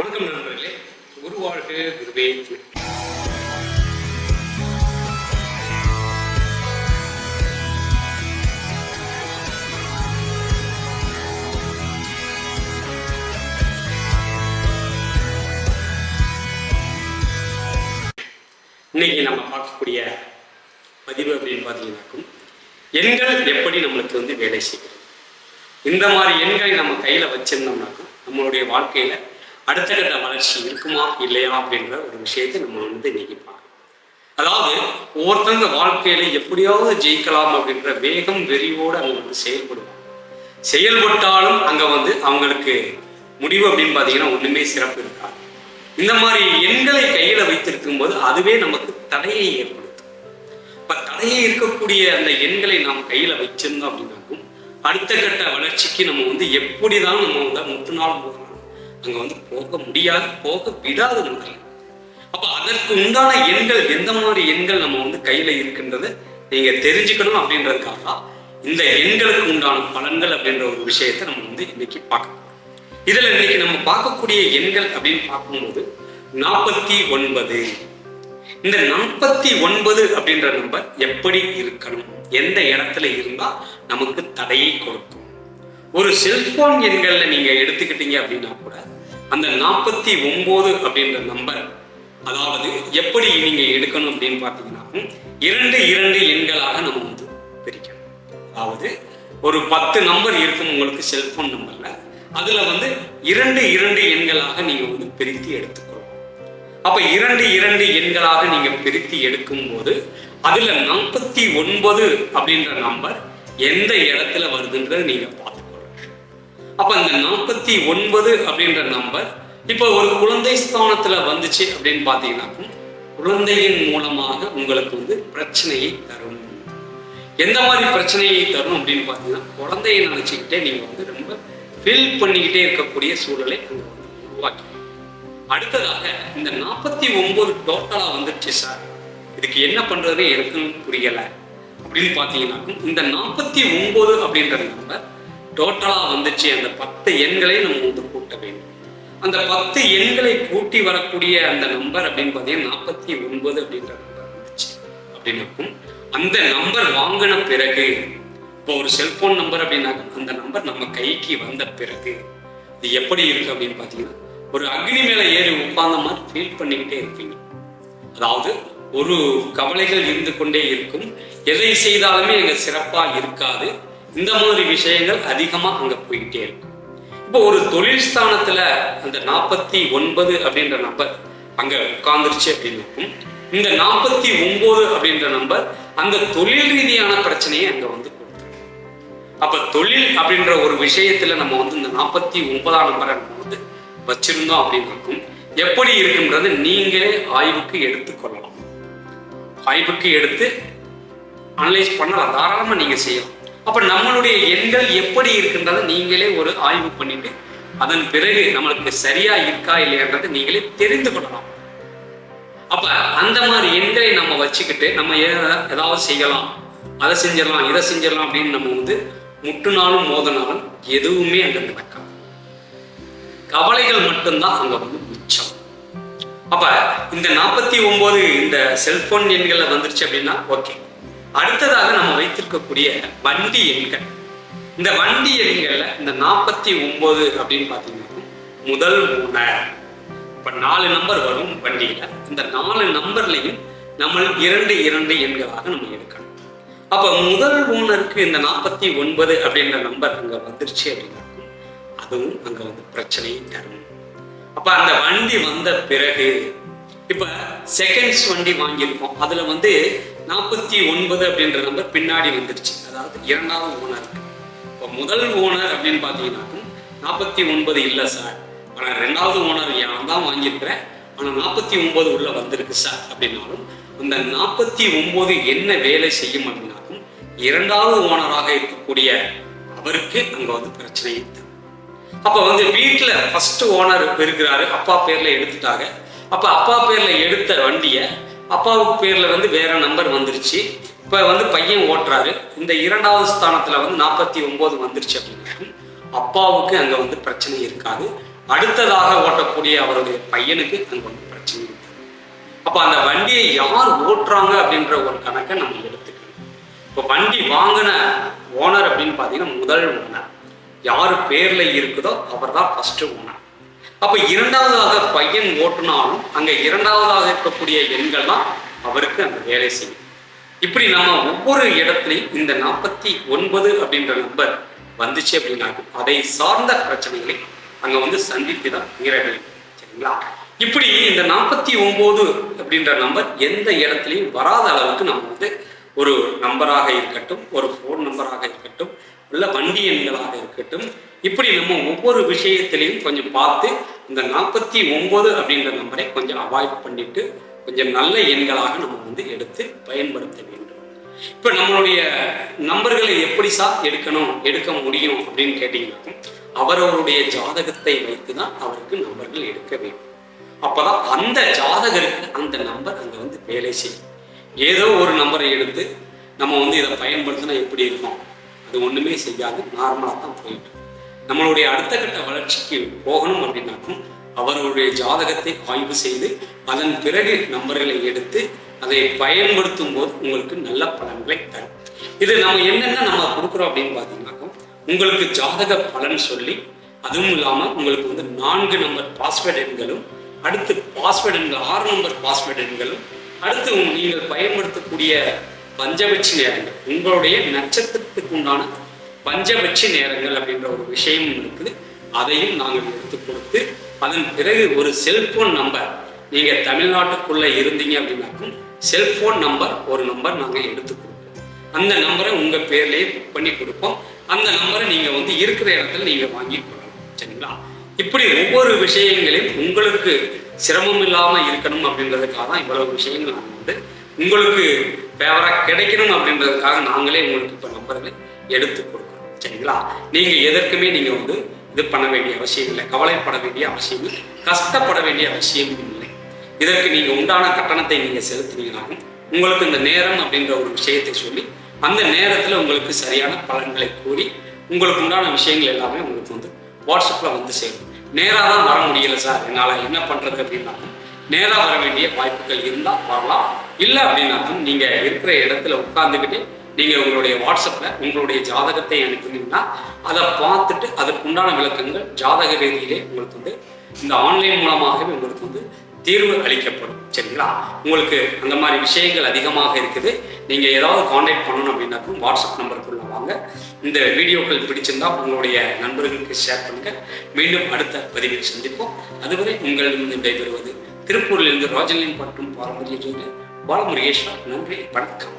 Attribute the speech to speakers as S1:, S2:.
S1: வணக்கம் நண்பர்களே. குருவாழ்க குருவே. இன்னைக்கு நம்ம பார்க்கக்கூடிய பதிவு அப்படின்னு பார்த்தீங்கன்னாக்கும் எண்கள் எப்படி நம்மளுக்கு வந்து வேலை செய்யும்? இந்த மாதிரி எண்களை நம்ம கையில வச்சிருந்தோம்னாக்கும் நம்மளுடைய வாழ்க்கையில அடுத்த கட்ட வளர்ச்சி இருக்குமா இல்லையா அப்படின்ற ஒரு விஷயத்தை நம்ம வந்து இன்னைக்கு பார்க்கணும் அதாவது ஒவ்வொருத்தங்க வாழ்க்கையில எப்படியாவது ஜெயிக்கலாம் அப்படின்ற வேகம் வெறியோடு அவங்க வந்து செயல்படுவாங்க. செயல்பட்டாலும் அங்க வந்து அவங்களுக்கு முடிவு அப்படின்னு பார்த்தீங்கன்னா ஒண்ணுமே சிறப்பு இருக்காது. இந்த மாதிரி எண்களை கையில வைத்திருக்கும் போது அதுவே நமக்கு தடையை ஏற்படுத்தும். இப்ப தடையை இருக்கக்கூடிய அந்த எண்களை நாம் கையில வச்சிருந்தோம் அப்படின்னாக்கும் அடுத்த கட்ட வளர்ச்சிக்கு நம்ம வந்து எப்படிதான் நம்ம வந்து முத்து நாள் அங்க வந்து போக முடியாது போக விடாது முதல்ல அப்ப அதற்கு உண்டான எண்கள் எந்த மாதிரி எண்கள் நம்ம வந்து கையில இருக்கின்றது நீங்க தெரிஞ்சுக்கணும் அப்படின்றதுக்காக தான் இந்த எண்களுக்கு உண்டான பலன்கள் அப்படின்ற ஒரு விஷயத்தை நம்ம வந்து இன்னைக்கு பார்க்கணும் இதுல இன்னைக்கு நம்ம பார்க்கக்கூடிய எண்கள் அப்படின்னு பார்க்கும்போது நாற்பத்தி ஒன்பது. இந்த நாற்பத்தி ஒன்பது அப்படின்ற நம்பர் எப்படி இருக்கணும்? எந்த இடத்துல இருந்தா நமக்கு தடையை கொடுக்கும்? ஒரு செல்போன் எண்கள்ல நீங்க எடுத்துக்கிட்டீங்க அப்படின்னா கூட அந்த நாற்பத்தி ஒன்பது அப்படின்ற நம்பர் அதாவது எப்படி நீங்க எடுக்கணும் அப்படின்னு பார்த்தீங்கன்னா இரண்டு இரண்டு எண்களாக நம்ம வந்து பிரிக்கணும். அதாவது ஒரு பத்து நம்பர் இருக்கும் உங்களுக்கு செல்போன் நம்பர்ல அதுல வந்து இரண்டு இரண்டு எண்களாக நீங்க வந்து பிரித்து எடுத்துக்கணும். அப்ப இரண்டு இரண்டு எண்களாக நீங்க பிரித்து எடுக்கும் போது அதுல நாற்பத்தி ஒன்பது அப்படின்ற நம்பர் எந்த இடத்துல வருதுன்றதை நீங்க அப்ப இந்த நாற்பத்தி ஒன்பது அப்படின்ற நம்பர் இப்ப ஒரு குழந்தை ஸ்தானத்துல வந்துச்சு அப்படின்னு பாத்தீங்கன்னா குழந்தையின் மூலமாக உங்களுக்கு வந்து பிரச்சனையை தரும். எந்த மாதிரி பிரச்சனையை தரும் அப்படின்னு பார்த்தீங்கன்னா குழந்தையை நினைச்சுக்கிட்டே நீங்க வந்து ரொம்ப ஃபீல் பண்ணிக்கிட்டே இருக்கக்கூடிய சூழலை அங்க வந்து உருவாக்கி. அடுத்ததாக இந்த நாற்பத்தி ஒன்பது டோட்டலா வந்துருச்சு சார் இதுக்கு என்ன பண்றதுன்னு எனக்கும் புரியல. அப்படின்னு பார்த்தீங்கன்னாக்கும் இந்த நாற்பத்தி ஒன்பது அப்படின்ற நம்பர் டோட்டலா வந்துச்சு. அந்த பத்து எண்களை நம்ம வந்து கூட்ட வேண்டும். அந்த பத்து எண்களை கூட்டி வரக்கூடிய அந்த நம்பர் அப்படின்னு பார்த்தீங்கன்னா நாற்பத்தி ஒன்பது அப்படின்ற நம்பர் வந்துச்சு. அப்படின்னாக்கும் அந்த நம்பர் வாங்கின பிறகு இப்போ ஒரு செல்போன் நம்பர் அப்படின்னாக்கும் அந்த நம்பர் நம்ம கைக்கு வந்த பிறகு இது எப்படி இருக்கு அப்படின்னு பார்த்தீங்கன்னா ஒரு அக்னி மேலே ஏறி உட்கார்ந்த மாதிரி ஃபீல் பண்ணிக்கிட்டே இருப்பீங்க. அதாவது ஒரு கவலைகள் இருந்து கொண்டே இருக்கும். எதை செய்தாலுமே எங்கள் சிறப்பா இருக்காது. இந்த மாதிரி விஷயங்கள் அதிகமா அங்க போயிட்டே இருக்கும் இப்போ ஒரு தொழில் ஸ்தானத்துல அந்த நாற்பத்தி ஒன்பது அப்படின்ற நம்பர் அங்க உட்கார்ந்துருச்சு அப்படின்னாக்கும் இந்த நாற்பத்தி ஒன்பது அப்படின்ற நம்பர் அந்த தொழில் ரீதியான பிரச்சனையை அங்க வந்து அப்ப தொழில் அப்படின்ற ஒரு விஷயத்துல நம்ம வந்து இந்த நாற்பத்தி ஒன்பதாம் நம்பரை நம்ம வந்து வச்சிருந்தோம் அப்படின்னாக்கும் எப்படி இருக்குன்றது நீங்களே ஆய்வுக்கு எடுத்துக்கொள்ளலாம். ஆய்வுக்கு எடுத்து அனலைஸ் பண்ணலாம். தாராளமா நீங்க செய்யலாம். அப்ப நம்மளுடைய எண்கள் எப்படி இருக்குன்றதை நீங்களே ஒரு ஆய்வு பண்ணிட்டு அதன் பிறகு நம்மளுக்கு சரியா இருக்கா இல்லையான்றதை நீங்களே தெரிந்து கொள்ளலாம். அப்ப அந்த மாதிரி எண்களை நம்ம வச்சுக்கிட்டு நம்ம ஏதாவது செய்யலாம் அதை செஞ்சிடலாம் இதை செஞ்சிடலாம் அப்படின்னு நம்ம வந்து முட்டுனாலும் மோதனாலும் எதுவுமே அங்க நடக்காது. கவலைகள் மட்டும்தான் அங்க வந்து மிச்சம். அப்ப இந்த நாற்பத்தி ஒன்பது இந்த செல்போன் எண்கள்ல வந்துருச்சு அப்படின்னா ஓகே அடுத்ததாக நம்ம வைத்திருக்கக்கூடிய வண்டி எண்கள். இந்த வண்டி எண்கள்ல இந்த நாற்பத்தி ஒன்பது அப்படின்னு பாத்தீங்கன்னா முதல் ஓனர் இப்ப நாலு நம்பர் வரும் வண்டியில. இந்த நாலு நம்பர்லையும் நம்ம இரண்டு இரண்டு எண்களாக நம்ம எடுக்கணும். அப்ப முதல் ஓனருக்கு இந்த நாற்பத்தி ஒன்பது அப்படின்ற நம்பர் அங்க வந்துருச்சு அப்படின்னா அதுவும் அங்க வந்து பிரச்சனையை தரும். அப்ப அந்த வண்டி வந்த பிறகு இப்ப செகண்ட்ஸ் வண்டி வாங்கியிருக்கோம். அதுல வந்து நாற்பத்தி ஒன்பது அப்படின்ற நம்பர் பின்னாடி வந்துருச்சு அதாவது இரண்டாவது ஓனர் இப்போ முதல் ஓனர் அப்படின்னு பார்த்தீங்கன்னாக்கும் நாற்பத்தி ஒன்பது இல்லை சார் ஆனால் ரெண்டாவது ஓனர் நான் தான் வாங்கியிருக்கிறேன் ஆனால் நாற்பத்தி ஒன்பது உள்ள வந்திருக்கு சார் அப்படின்னாலும் அந்த நாற்பத்தி ஒன்பது என்ன வேலை செய்யும் அப்படின்னாக்கும் இரண்டாவது ஓனராக இருக்கக்கூடிய அவருக்கு அங்கே வந்து பிரச்சனை தரும் அப்ப வந்து வீட்டுல ஃபர்ஸ்ட் ஓனர் இருக்கிறாரு அப்பா பேர்ல எடுத்துட்டாங்க. அப்ப அப்பா பேர்ல எடுத்த வண்டியை அப்பாவுக்கு பேரில் வந்து வேற நம்பர் வந்துருச்சு. இப்போ வந்து பையன் ஓட்டுறாரு. இந்த இரண்டாவது ஸ்தானத்தில் வந்து நாற்பத்தி ஒம்பது வந்துருச்சு அப்படின்னா அப்பாவுக்கு அங்கே வந்து பிரச்சனை இருக்காது. அடுத்ததாக ஓட்டக்கூடிய அவருடைய பையனுக்கு அங்கே வந்து பிரச்சனை இருக்காது. அப்போ அந்த வண்டியை யார் ஓட்டுறாங்க அப்படின்ற ஒரு கணக்கை நம்ம எடுத்துக்கணும். இப்போ வண்டி வாங்கின ஓனர் அப்படின்னு பார்த்தீங்கன்னா முதல் ஓனர் யார் பேரில் இருக்குதோ அவர் தான் ஃபஸ்ட்டு ஓனர் அப்போ இரண்டாவதாக பையன் ஓட்டுனாலும் அங்கே இரண்டாவதாக இருக்கக்கூடிய எண்கள் தான் அவருக்கு அந்த வேலை செய்யும். இப்படி நம்ம ஒவ்வொரு இடத்துலையும் இந்த நாற்பத்தி ஒன்பது அப்படின்ற நம்பர் வந்துச்சு அப்படின்னாக்கும் அதை சார்ந்த பிரச்சனைகளை அங்க வந்து சந்தித்து தான் தீர வேண்டும் சரிங்களா? இப்படி இந்த நாற்பத்தி ஒன்பது அப்படின்ற நம்பர் எந்த இடத்துலையும் வராத அளவுக்கு நம்ம வந்து ஒரு நம்பராக இருக்கட்டும் ஒரு ஃபோன் நம்பராக இருக்கட்டும் உள்ள வண்டி எண்களாக இருக்கட்டும் இப்படி நம்ம ஒவ்வொரு விஷயத்திலையும் கொஞ்சம் பார்த்து இந்த நாற்பத்தி ஒன்பது அப்படின்ற நம்பரை கொஞ்சம் அவாய்ட் பண்ணிட்டு கொஞ்சம் நல்ல எண்களாக நம்ம வந்து எடுத்து பயன்படுத்த வேண்டும். இப்ப நம்மளுடைய நம்பர்களை எப்படி சார் எடுக்கணும் எடுக்க முடியும் அப்படின்னு கேட்டீங்கன்னா அவரவருடைய ஜாதகத்தை வைத்து தான் அவருக்கு நம்பர்கள் எடுக்க வேண்டும். அப்பதான் அந்த ஜாதகருக்கு அந்த நம்பர் அங்க வந்து வேலை செய்யும். ஏதோ ஒரு நம்பரை எடுத்து நம்ம வந்து இதை பயன்படுத்தினா எப்படி இருக்கும்? அது ஒண்ணுமே செய்யாது நார்மலா தான் போயிட்டு நம்மளுடைய அடுத்த கட்ட வளர்ச்சிக்கு போகணும் அப்படின்னாக்கும் அவர்களுடைய ஜாதகத்தை ஆய்வு செய்து அதன் பிறகு நம்பர்களை எடுத்து அதை பயன்படுத்தும் போது உங்களுக்கு நல்ல பலன்களை தரும். இது நம்ம என்னென்ன நம்ம கொடுக்குறோம் அப்படின்னு பார்த்தீங்கன்னாக்கா உங்களுக்கு ஜாதக பலன் சொல்லி அதுவும் இல்லாமல் உங்களுக்கு வந்து நான்கு நம்பர் பாஸ்வேர்டு எண்களும் அடுத்து பாஸ்வேர்டு எண்கள் ஆறு நம்பர் பாஸ்வேர்டு எண்களும் அடுத்து நீங்கள் பயன்படுத்தக்கூடிய பஞ்சபட்சி நேரங்கள் உங்களுடைய நட்சத்திரத்துக்கு உண்டான பஞ்சபட்ச நேரங்கள் அப்படின்ற ஒரு விஷயம் இருக்குது. அதையும் நாங்கள் எடுத்து கொடுத்து அதன் பிறகு ஒரு செல்போன் நம்பர் நீங்கள் தமிழ்நாட்டுக்குள்ளே இருந்தீங்க அப்படின்னாக்கும் செல்போன் நம்பர் ஒரு நம்பர் நாங்கள் எடுத்து கொடுப்போம். அந்த நம்பரை உங்கள் பேர்லேயே புக் பண்ணி கொடுப்போம். அந்த நம்பரை நீங்கள் வந்து இருக்கிற இடத்துல நீங்கள் வாங்கி கொள்ளலாம் சரிங்களா? இப்படி ஒவ்வொரு விஷயங்களையும் உங்களுக்கு சிரமம் இல்லாமல் இருக்கணும் அப்படின்றதுக்காக தான் இவ்வளவு விஷயங்கள் நாங்கள் வந்து உங்களுக்கு ஃபேவராக கிடைக்கணும் அப்படின்றதுக்காக நாங்களே உங்களுக்கு இப்போ நம்பர்களை எடுத்து கொடுப்போம் சரிங்களா? நீங்க எதற்குமே நீங்க வந்து இது பண்ண வேண்டிய அவசியம் இல்லை. கவலைப்பட வேண்டிய அவசியம் இல்லை. கஷ்டப்பட வேண்டிய அவசியம் இல்லை. இதற்கு நீங்க உண்டான கட்டணத்தை நீங்க செலுத்தினீங்கனாலும் உங்களுக்கு இந்த நேரம் அப்படின்ற ஒரு விஷயத்தை சொல்லி அந்த நேரத்துல உங்களுக்கு சரியான பலன்களை கூறி உங்களுக்கு உண்டான விஷயங்கள் எல்லாமே உங்களுக்கு வந்து வாட்ஸ்அப்ல வந்து சேரும். நேரா தான் வர முடியல சார். என்னால என்ன பண்றது அப்படின்னாலும் நேரா வர வேண்டிய வாய்ப்புகள் இருந்தா வரலாம். இல்லை அப்படின்னாலும் நீங்க இருக்கிற இடத்துல உட்காந்துக்கிட்டே நீங்க உங்களுடைய வாட்ஸ்அப்ல உங்களுடைய ஜாதகத்தை அனுப்புனீங்கன்னா அதை பார்த்துட்டு அதற்குண்டான விளக்கங்கள் ஜாதக ரீதியிலே உங்களுக்கு வந்து இந்த ஆன்லைன் மூலமாகவே உங்களுக்கு வந்து தீர்வு அளிக்கப்படும். சரிங்களா? உங்களுக்கு அந்த மாதிரி விஷயங்கள் அதிகமாக இருக்குது. நீங்க ஏதாவது காண்டாக்ட் பண்ணணும் அப்படின்னாக்கும் வாட்ஸ்அப் நம்பருக்குள்ள வாங்க. இந்த வீடியோக்கள் பிடிச்சிருந்தா உங்களுடைய நண்பர்களுக்கு ஷேர் பண்ணுங்க. மீண்டும் அடுத்த பதிவில் சந்திப்போம். அதுவரை உங்களிடம் விடைபெறுவது திருப்பூரிலிருந்து ராஜலின் பட்டும் பாரம்பரிய ஜோதி பாலமுருகேஸ்வர். நன்றி வணக்கம்.